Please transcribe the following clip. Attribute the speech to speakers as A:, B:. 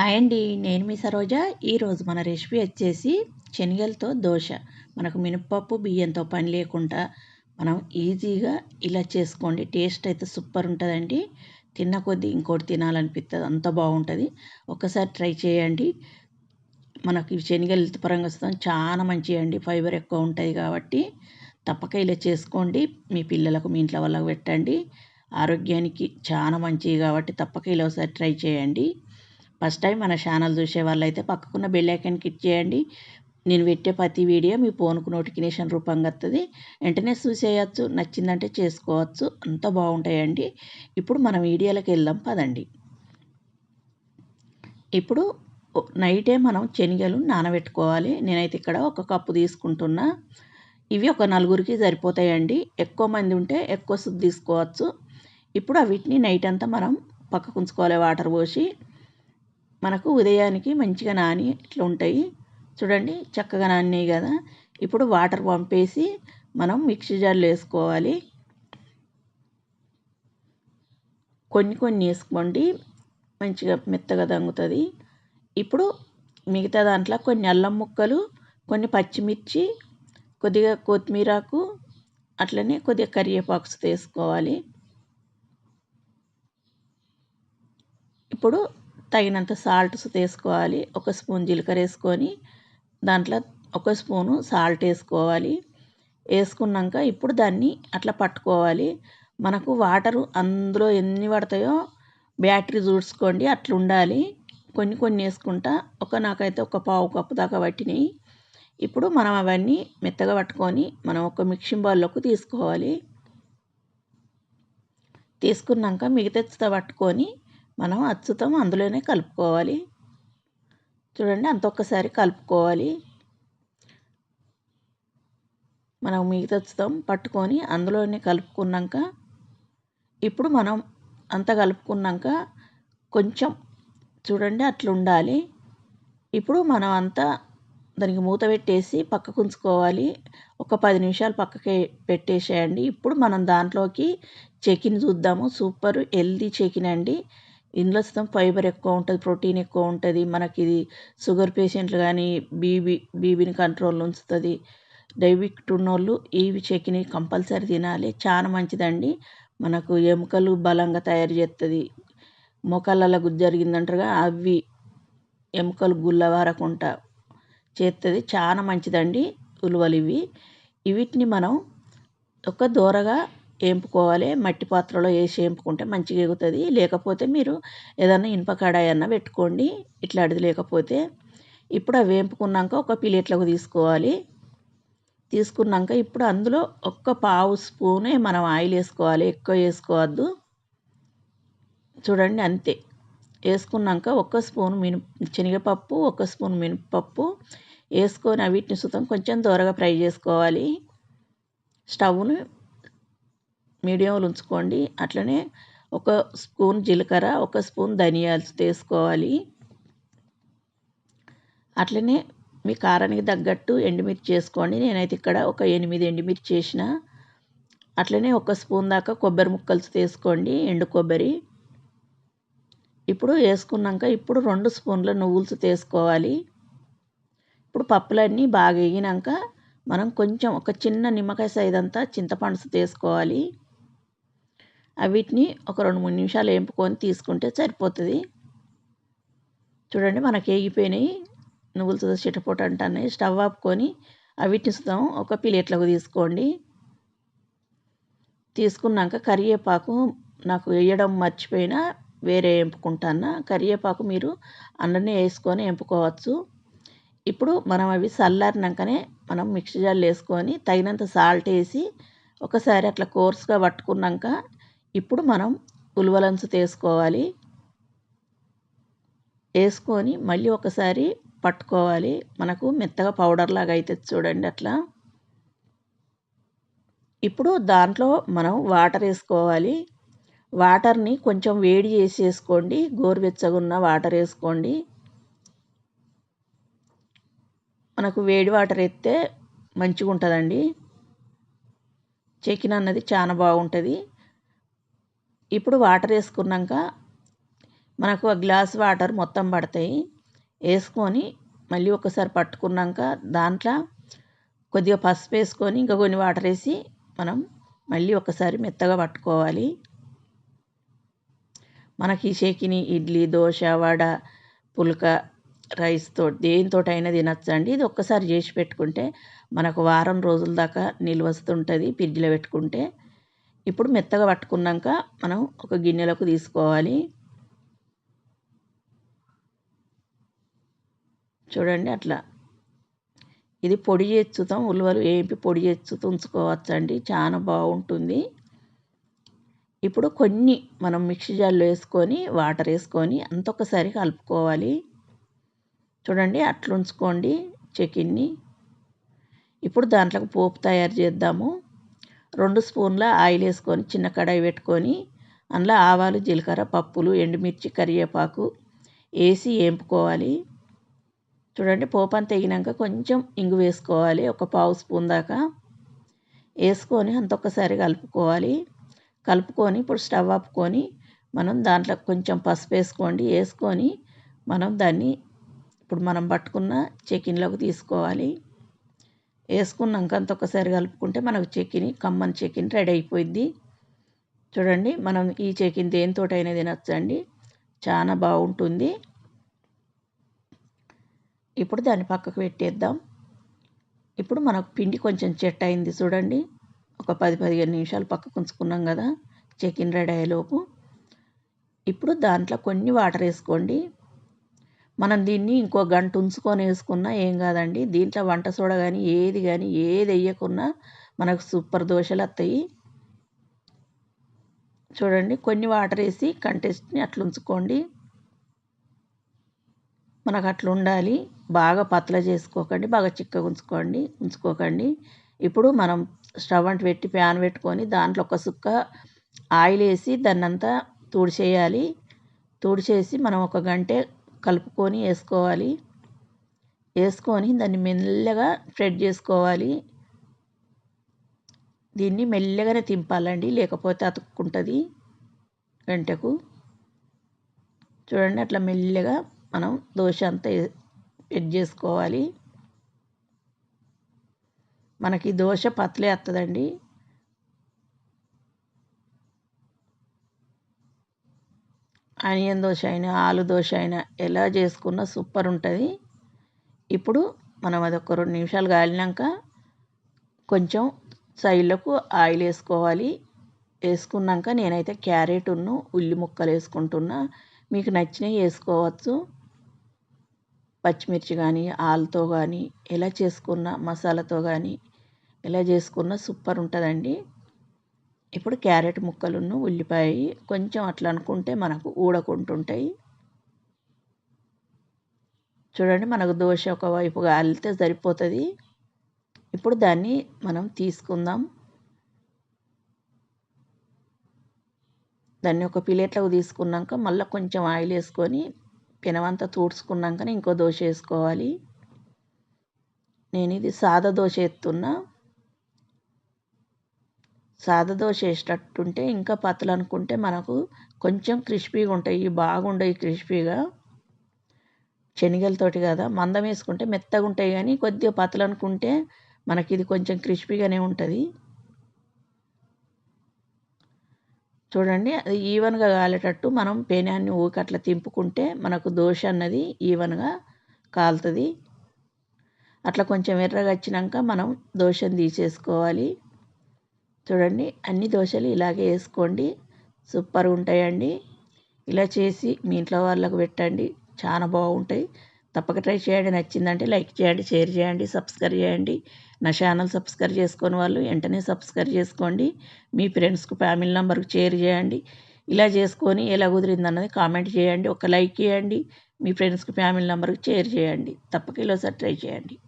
A: Hi అండి నేను మీ సరోజ. ఈరోజు మన రెసిపీ వచ్చేసి శనగలతో దోశ. మనకు మినపప్పు బియ్యంతో పని లేకుండా మనం ఈజీగా ఇలా చేసుకోండి. టేస్ట్ అయితే సూపర్ ఉంటుందండి. తిన్న కొద్దీ ఇంకోటి తినాలనిపిస్తుంది అంత బాగుంటుంది. ఒకసారి ట్రై చేయండి. మనకి శనగలు పరంగా వస్తాం చాలా మంచిగా అండి ఫైబర్ ఎక్కువ ఉంటుంది కాబట్టి తప్పక ఇలా చేసుకోండి. మీ పిల్లలకు మీ ఇంట్లో వాళ్ళకి పెట్టండి. ఆరోగ్యానికి చాలా మంచిది కాబట్టి తప్పక ఇలా ఒకసారి ట్రై చేయండి. ఫస్ట్ టైం మన ఛానల్ చూసే వాళ్ళైతే పక్కకున్న బెల్ ఐకాన్ క్లిక్ చేయండి. నేను పెట్టే ప్రతి వీడియో మీ ఫోన్కు నోటిఫికేషన్ రూపంగా వస్తుంది వెంటనే చూసేయచ్చు నచ్చిందంటే చేసుకోవచ్చు. అంత బాగుంటాయండి. ఇప్పుడు మనం వీడియోలోకి వెళ్దాం పదండి. ఇప్పుడు నైటే మనం శనగలు నానబెట్టుకోవాలి. నేనైతే ఇక్కడ ఒక కప్పు తీసుకుంటున్నా. ఇవి ఒక నలుగురికి సరిపోతాయండి. ఎక్కువ మంది ఉంటే ఎక్కువ సుద్ది తీసుకోవచ్చు. ఇప్పుడు వీటిని నైట్ అంతా మనం పక్కకు ఉంచుకోవాలి వాటర్ పోసి. మనకు ఉదయానికి మంచిగా నాని ఇట్లా ఉంటాయి. చూడండి చక్కగా నానినాయి కదా. ఇప్పుడు వాటర్ పంపేసి మనం మిక్సీ జార్లో వేసుకోవాలి. కొన్ని కొన్ని వేసుకోండి. మంచిగా మెత్తగా తంగుతుంది ఇప్పుడు మిగతా దాంట్లో కొన్ని అల్లం ముక్కలు కొన్ని పచ్చిమిర్చి కొద్దిగా కొత్తిమీరకు అట్లనే కొద్దిగా కరివేపాకు వేసుకోవాలి. ఇప్పుడు తగినంత సాల్ట్ వేసుకోవాలి ఒక స్పూన్ జీలకర్ర వేసుకొని దాంట్లో ఒక స్పూను సాల్ట్ వేసుకోవాలి. వేసుకున్నాక ఇప్పుడు దాన్ని అట్లా పట్టుకోవాలి. మనకు వాటరు అందులో ఎన్ని పడతాయో బ్యాటరీ చూసుకోండి. అట్లా ఉండాలి. కొన్ని కొన్ని వేసుకుంటా ఒక నాకైతే ఒక పావు కప్పు దాకా పట్టినాయి. ఇప్పుడు మనం అవన్నీ మెత్తగా పట్టుకొని మనం ఒక మిక్సింగ్ బౌల్లోకి తీసుకోవాలి. తీసుకున్నాక మిగతా పట్టుకొని మనం అచ్చుతాం అందులోనే కలుపుకోవాలి. చూడండి అంత ఒక్కసారి కలుపుకోవాలి. మనం మిగతా అచ్చుతం పట్టుకొని అందులోనే కలుపుకున్నాక ఇప్పుడు మనం అంత కలుపుకున్నాక కొంచెం చూడండి అట్లా ఉండాలి ఇప్పుడు మనం అంతా దానికి మూత పెట్టేసి పక్కకు ఉంచుకోవాలి. ఒక పది నిమిషాలు పక్కకి పెట్టేసేయండి. ఇప్పుడు మనం దాంట్లోకి చెకిన్ చూద్దాము. సూపర్ హెల్దీ చెకిన్ అండి. ఇందులో ఫైబర్ ఎక్కువ ఉంటుంది ప్రోటీన్ ఎక్కువ ఉంటుంది మనకి ఇది షుగర్ పేషెంట్లు కానీ బీబీ బీబీని కంట్రోల్ ఉంచుతుంది. డైబిట్ ఉన్నోళ్ళు ఇవి చెక్కిని కంపల్సరీ తినాలి. చాలా మంచిదండి. మనకు ఎముకలు బలంగా తయారు చేస్తుంది మొక్కలలో గుజ్జు జరిగిందంటారుగా అవి ఎముకలు గుల్ల వారకుండా చేస్తుంది చాలా మంచిదండి ఉలువలు ఇవి వీటిని మనం ఒక దూరగా వేంపుకోవాలి మట్టి పాత్రలో వేసి వేంపుకుంటే మంచిగా ఎగుతుంది. లేకపోతే మీరు ఏదైనా ఇనుప కడాయి అన్న పెట్టుకోండి. ఇట్లాంటిది లేకపోతే ఇప్పుడు అవి వేంపుకున్నాక ఒక ప్లేట్లోకి తీసుకోవాలి. తీసుకున్నాక ఇప్పుడు అందులో ఒక్క పావు స్పూనే మనం ఆయిల్ వేసుకోవాలి. ఎక్కువ వేసుకోవద్దు. చూడండి అంతే. వేసుకున్నాక ఒక స్పూన్ మిను శనగపప్పు ఒక స్పూన్ మినపప్పు వేసుకొని వీటిని సుతం కొంచెం దూరగా ఫ్రై చేసుకోవాలి. స్టవ్ను మీడియంలో ఉంచుకోండి. అట్లనే ఒక స్పూన్ జీలకర్ర ఒక స్పూన్ ధనియాలు తీసుకోవాలి అట్లనే మీ కారానికి తగ్గట్టు ఎండుమిర్చి చేసుకోండి నేనైతే ఇక్కడ ఒక ఎనిమిది ఎండుమిర్చి చేసిన. అట్లనే ఒక స్పూన్ దాకా కొబ్బరి ముక్కలు తీసుకోండి ఎండు కొబ్బరి. ఇప్పుడు వేసుకున్నాక ఇప్పుడు రెండు స్పూన్ల నువ్వులు తీసుకోవాలి ఇప్పుడు పప్పులన్నీ బాగా వేగినాక మనం కొంచెం ఒక చిన్న నిమ్మకాయ సైజ్ అంతా చింతపండు తీసుకోవాలి వీటిని ఒక రెండు మూడు నిమిషాలు వేపుకొని తీసుకుంటే సరిపోతుంది. చూడండి మనకి వేగిపోయినాయి నువ్వులతో చిటపొట అంటున్నాయి స్టవ్ ఆపుకొని వీటిని సుతం ఒక ప్లేట్లోకి తీసుకోండి. తీసుకున్నాక కరివేపాకు నాకు వేయడం మర్చిపోయినా వేరే ఎంపుకుంటాను కరివేపాకు మీరు అన్నీ వేసుకొని ఎంపుకోవచ్చు ఇప్పుడు మనం అవి చల్లారినాకనే మనం మిక్సీ జార్లు వేసుకొని తగినంత సాల్ట్ వేసి ఒకసారి అట్లా కోర్స్గా పట్టుకున్నాక ఇప్పుడు మనం ఉలవలంచు తీసుకోవాలి. వేసుకొని మళ్ళీ ఒకసారి పట్టుకోవాలి. మనకు మెత్తగా పౌడర్ లాగా అయితే చూడండి అట్లా. ఇప్పుడు దాంట్లో మనం వాటర్ వేసుకోవాలి. వాటర్ని కొంచెం వేడి చేసి వేసుకోండి గోరువెచ్చగా ఉన్న వాటర్ వేసుకోండి. మనకు వేడి వాటర్ ఎత్తే మంచిగా ఉంటుందండి చికెన్ అన్నది చాలా బాగుంటుంది. ఇప్పుడు వాటర్ వేసుకున్నాక మనకు ఒక గ్లాస్ వాటర్ మొత్తం పడతాయి. వేసుకొని మళ్ళీ ఒకసారి పట్టుకున్నాక దాంట్లో కొద్దిగా పసుపు వేసుకొని ఇంకా కొన్ని వాటర్ వేసి మనం మళ్ళీ ఒకసారి మెత్తగా పట్టుకోవాలి. మనకి షేకిని ఇడ్లీ దోశ వడ పుల్క రైస్తో దేనితోటైనా తినచ్చండి. ఇది ఒక్కసారి చేసి పెట్టుకుంటే మనకు వారం రోజుల దాకా నిల్వస్తుంటుంది ఫ్రిడ్జ్లో పెట్టుకుంటే. ఇప్పుడు మెత్తగా పట్టుకున్నాక మనం ఒక గిన్నెలోకి తీసుకోవాలి. చూడండి అట్లా. ఇది పొడి చేర్చుతాం ఉలువలు వేపి పొడి చేర్చు ఉంచుకోవచ్చండి. చాలా బాగుంటుంది. ఇప్పుడు కొన్ని మనం మిక్సీ జార్లో వేసుకొని వాటర్ వేసుకొని అంతొకసారి కలుపుకోవాలి. చూడండి అట్లా ఉంచుకోండి చికెన్ని ఇప్పుడు దాంట్లోకి పోపు తయారు చేద్దాము. రెండు స్పూన్ల ఆయిల్ వేసుకొని చిన్న కడాయి పెట్టుకొని అందులో ఆవాలు జీలకర్ర పప్పులు ఎండుమిర్చి కరివేపాకు వేసి వేంపుకోవాలి. చూడండి పోపు అంత వేగినాక కొంచెం ఇంగు వేసుకోవాలి. ఒక పావు స్పూన్ దాకా వేసుకొని అంతొక్కసారి కలుపుకోవాలి. కలుపుకొని ఇప్పుడు స్టవ్ ఆపుకొని మనం దాంట్లో కొంచెం పసుపు వేసుకోండి. వేసుకొని మనం దాన్ని ఇప్పుడు మనం పట్టుకున్న చికెన్లోకి తీసుకోవాలి. వేసుకున్నాక అంత ఒకసారి కలుపుకుంటే మనకు చికెన్ కమ్మని చికెన్ రెడీ అయిపోయింది చూడండి మనం ఈ చికెన్ దేనితోటైనా తినచ్చండి. చాలా బాగుంటుంది. ఇప్పుడు దాన్ని పక్కకు పెట్టేద్దాం. ఇప్పుడు మనకు పిండి కొంచెం చెట్ అయింది చూడండి. ఒక పది పదిహేను నిమిషాలు పక్కకు ఉంచుకున్నాం కదా చికెన్ రెడీ అయ్యేలోపు. ఇప్పుడు దాంట్లో కొన్ని వాటర్ వేసుకోండి. మనం దీన్ని ఇంకో గంట ఉంచుకొని వేసుకున్నా ఏం కాదండి. దీంట్లో వంట సోడా కానీ ఏది కానీ ఏది వేయకున్నా మనకు సూపర్ దోశలు వస్తాయి. చూడండి కొన్ని వాటర్ వేసి కంటెస్ట్ని అట్లా ఉంచుకోండి. మనకు అట్లా ఉండాలి. బాగా పతల చేసుకోకండి బాగా చిక్కగా ఉంచుకోండి ఉంచుకోకండి. ఇప్పుడు మనం స్టవ్ అంటు పెట్టి ప్యాన్ పెట్టుకొని దాంట్లో ఒక సుక్క ఆయిల్ వేసి దాన్నంతా తుడిచేయాలి. తుడిచేసి మనం ఒక గంటే కలుపుకొని వేసుకోవాలి. వేసుకొని దాన్ని మెల్లగా స్ప్రెడ్ చేసుకోవాలి. దీన్ని మెల్లగానే తింపాలండి లేకపోతే అతుక్కుంటుంది గంటకు. చూడండి అట్లా మెల్లగా మనం దోశ అంతా ఎడ్ చేసుకోవాలి. మనకి దోశ పతలే వస్తుందండి ఆనియన్ దోశ అయినా ఆలు దోశ అయినా ఎలా చేసుకున్నా సూపర్ ఉంటుంది. ఇప్పుడు మనం అది ఒక రెండు నిమిషాలు కాలినాక కొంచెం సైడ్లకు ఆయిల్ వేసుకోవాలి. వేసుకున్నాక నేనైతే క్యారెట్ను ఉల్లి ముక్కలు వేసుకుంటున్నా. మీకు నచ్చినవి వేసుకోవచ్చు. పచ్చిమిర్చి కానీ ఆలుతో కానీ ఎలా చేసుకున్న మసాలాతో కానీ ఎలా చేసుకున్న సూపర్ ఉంటుందండి. ఇప్పుడు క్యారెట్ ముక్కలును ఉల్లిపాయ కొంచెం అట్లా అనుకుంటే మనకు ఊడకుంటుంటాయి. చూడండి మనకు దోశ ఒకవైపు కాలితే సరిపోతుంది. ఇప్పుడు దాన్ని మనం తీసుకుందాం. దాన్ని ఒక ప్లేట్లోకి తీసుకున్నాక మళ్ళీ కొంచెం ఆయిల్ వేసుకొని పెనమంతా తూడ్చుకున్నాకనే ఇంకో దోశ వేసుకోవాలి. నేను ఇది సాదా దోశ ఎత్తున్నా. సాదా దోశ వేసేటట్టుంటే ఇంకా పతలు అనుకుంటే మనకు కొంచెం క్రిస్పీగా ఉంటాయి. బాగుండవు క్రిస్పీగా. శనగలతోటి కదా? మందం వేసుకుంటే మెత్తగా ఉంటాయి కానీ కొద్దిగా పతలు అనుకుంటే మనకి ఇది కొంచెం క్రిస్పీగానే ఉంటుంది. చూడండి అది ఈవెన్గా కాలేటట్టు మనం పేనాన్ని ఊకి అట్లా తింపుకుంటే మనకు దోశ అన్నది ఈవెన్గా కాలుతుంది. అట్లా కొంచెం ఎర్రగా వచ్చినాక మనం దోశను తీసేసుకోవాలి. చూడండి. అన్ని దోశలు ఇలాగే వేసుకోండి. సూపర్ ఉంటాయండి. ఇలా చేసి మీ ఇంట్లో వాళ్ళకు పెట్టండి. చాలా బాగుంటాయి. తప్పక ట్రై చేయండి. నచ్చిందంటే లైక్ చేయండి షేర్ చేయండి సబ్స్క్రైబ్ చేయండి. నా ఛానల్ సబ్స్క్రైబ్ చేసుకుని వాళ్ళు వెంటనే సబ్స్క్రైబ్ చేసుకోండి. మీ ఫ్రెండ్స్కు ఫ్యామిలీ నెంబర్కి షేర్ చేయండి. ఇలా చేసుకొని ఎలా కుదిరింది అన్నది కామెంట్ చేయండి. ఒక లైక్ చేయండి. మీ ఫ్రెండ్స్కి ఫ్యామిలీ నెంబర్కి షేర్ చేయండి. తప్పక ఇలా ట్రై చేయండి.